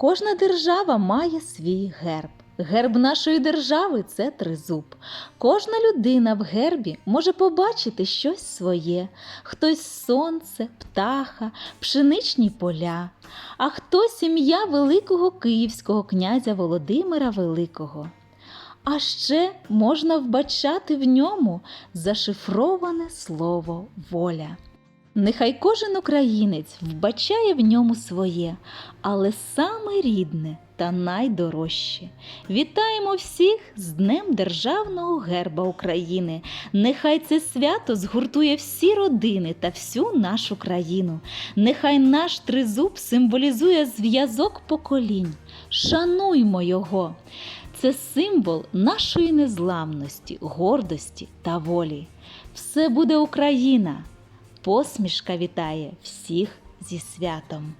Кожна держава має свій герб. Герб нашої держави це тризуб. Кожна людина в гербі може побачити щось своє: хтось сонце, птаха, пшеничні поля, а хтось ім'я великого київського князя Володимира Великого. А ще можна вбачати в ньому зашифроване слово воля. Нехай кожен українець вбачає в ньому своє, але саме рідне та найдорожче. Вітаємо всіх з Днем Державного герба України. Нехай це свято згуртує всі родини та всю нашу країну. Нехай наш тризуб символізує зв'язок поколінь. Шануймо його. Це символ нашої незламності, гордості та волі. Все буде Україна! Посмішка вітає всіх зі святом.